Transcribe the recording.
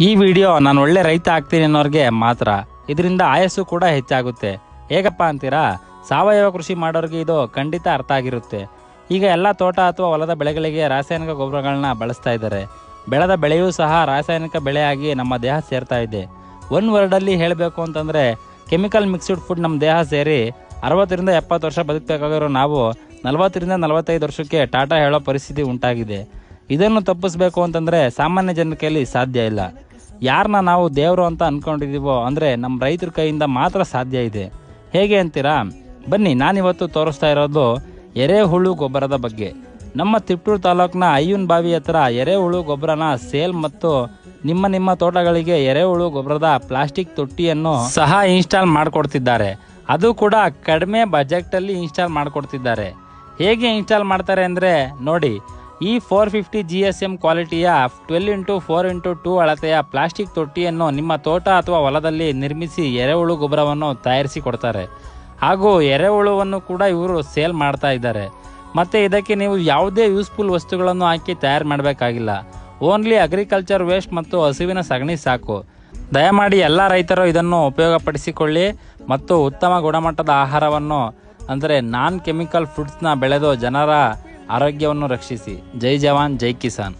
ಈ ವಿಡಿಯೋ ನಾನು ಒಳ್ಳೆ ರೈತ ಆಗ್ತೀನಿ ಅನ್ನೋರಿಗೆ ಮಾತ್ರ. ಇದರಿಂದ ಆಯಸ್ಸು ಕೂಡ ಹೆಚ್ಚಾಗುತ್ತೆ. ಹೇಗಪ್ಪ ಅಂತೀರಾ? ಸಾವಯವ ಕೃಷಿ ಮಾಡೋರಿಗೆ ಇದು ಖಂಡಿತ ಅರ್ಥ ಆಗಿರುತ್ತೆ. ಈಗ ಎಲ್ಲ ತೋಟ ಅಥವಾ ಹೊಲದ ಬೆಳೆಗಳಿಗೆ ರಾಸಾಯನಿಕ ಗೊಬ್ಬರಗಳನ್ನ ಬಳಸ್ತಾ ಇದ್ದಾರೆ. ಬೆಳೆದ ಬೆಳೆಯೂ ಸಹ ರಾಸಾಯನಿಕ ಬೆಳೆಯಾಗಿ ನಮ್ಮ ದೇಹ ಸೇರ್ತಾ ಇದೆ. ಒನ್ ವರ್ಡಲ್ಲಿ ಹೇಳಬೇಕು ಅಂತಂದರೆ, ಕೆಮಿಕಲ್ ಮಿಕ್ಸ್ಡ್ ಫುಡ್ ನಮ್ಮ ದೇಹ ಸೇರಿ ಅರವತ್ತರಿಂದ ಎಪ್ಪತ್ತು ವರ್ಷ ಬದುಕಬೇಕಾಗಿರೋ ನಾವು ನಲವತ್ತರಿಂದ ನಲವತ್ತೈದು ವರ್ಷಕ್ಕೆ ಟಾಟಾ ಹೇಳೋ ಪರಿಸ್ಥಿತಿ ಉಂಟಾಗಿದೆ. ಇದನ್ನು ತಪ್ಪಿಸ್ಬೇಕು ಅಂತಂದರೆ ಸಾಮಾನ್ಯ ಜನಕ್ಕೆ ಸಾಧ್ಯ ಇಲ್ಲ. ಯಾರನ್ನ ನಾವು ದೇವರು ಅಂತ ಅಂದ್ಕೊಂಡಿದ್ದೀವೋ ಅಂದರೆ ನಮ್ಮ ರೈತರ ಕೈಯಿಂದ ಮಾತ್ರ ಸಾಧ್ಯ ಇದೆ. ಹೇಗೆ ಅಂತೀರಾ? ಬನ್ನಿ, ನಾನಿವತ್ತು ತೋರಿಸ್ತಾ ಇರೋದು ಎರೆಹುಳು ಗೊಬ್ಬರದ ಬಗ್ಗೆ. ನಮ್ಮ ತಿಪ್ಟೂರು ತಾಲೂಕಿನ ಅಯ್ಯನ್ ಬಾವಿ ಹತ್ರ ಎರೆಹುಳು ಗೊಬ್ಬರನ ಸೇಲ್ ಮತ್ತು ನಿಮ್ಮ ನಿಮ್ಮ ತೋಟಗಳಿಗೆ ಎರೆಹುಳು ಗೊಬ್ಬರದ ಪ್ಲಾಸ್ಟಿಕ್ ತೊಟ್ಟಿಯನ್ನು ಸಹ ಇನ್ಸ್ಟಾಲ್ ಮಾಡಿಕೊಡ್ತಿದ್ದಾರೆ. ಅದು ಕೂಡ ಕಡಿಮೆ ಬಜೆಟಲ್ಲಿ ಇನ್ಸ್ಟಾಲ್ ಮಾಡಿಕೊಡ್ತಿದ್ದಾರೆ. ಹೇಗೆ ಇನ್ಸ್ಟಾಲ್ ಮಾಡ್ತಾರೆ ಅಂದರೆ ನೋಡಿ ಈ four fifty G S M ಕ್ವಾಲಿಟಿಯ twelve into four into two ಅಳತೆಯ ಪ್ಲಾಸ್ಟಿಕ್ ತೊಟ್ಟಿಯನ್ನು ನಿಮ್ಮ ತೋಟ ಅಥವಾ ಹೊಲದಲ್ಲಿ ನಿರ್ಮಿಸಿ ಎರೆಹುಳು ಗೊಬ್ಬರವನ್ನು ತಯಾರಿಸಿ ಕೊಡ್ತಾರೆ. ಹಾಗೂ ಎರೆಹುಳುವನ್ನು ಕೂಡ ಇವರು ಸೇಲ್ ಮಾಡ್ತಾ ಇದ್ದಾರೆ. ಮತ್ತು ಇದಕ್ಕೆ ನೀವು ಯಾವುದೇ ಯೂಸ್ಫುಲ್ ವಸ್ತುಗಳನ್ನು ಹಾಕಿ ತಯಾರು ಮಾಡಬೇಕಾಗಿಲ್ಲ. ಓನ್ಲಿ ಅಗ್ರಿಕಲ್ಚರ್ ವೇಸ್ಟ್ ಮತ್ತು ಹಸುವಿನ ಸಗಣಿ ಸಾಕು. ದಯಮಾಡಿ ಎಲ್ಲ ರೈತರು ಇದನ್ನು ಉಪಯೋಗಪಡಿಸಿಕೊಳ್ಳಿ ಮತ್ತು ಉತ್ತಮ ಗುಣಮಟ್ಟದ ಆಹಾರವನ್ನು, ಅಂದರೆ ನಾನ್ ಕೆಮಿಕಲ್ ಫುಡ್ಸ್ನ ಬೆಳೆದು ಜನರ ಆರೋಗ್ಯವನ್ನು ರಕ್ಷಿಸಿ. ಜೈ ಜವಾನ್ ಜೈ ಕಿಸಾನ್.